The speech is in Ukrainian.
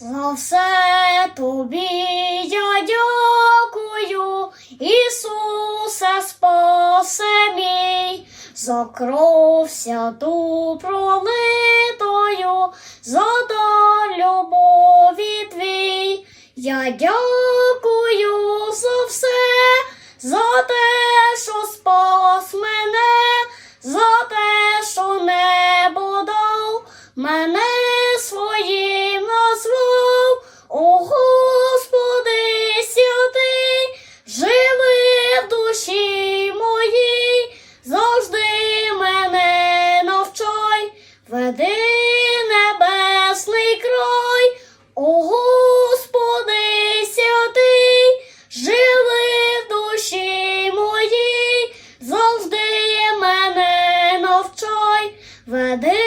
За все тобі я дякую, Ісусе, спасе мій, за кров святу пролитою, за дар любові твій. Я дякую за все, за те, що спас мене, за те, що небо дав мене О Господи, святий, живи в душі моїй, завжди мене навчай, веди небесний край, О Господи, святий, живи в душі моїй, завжди мене навчай, веди.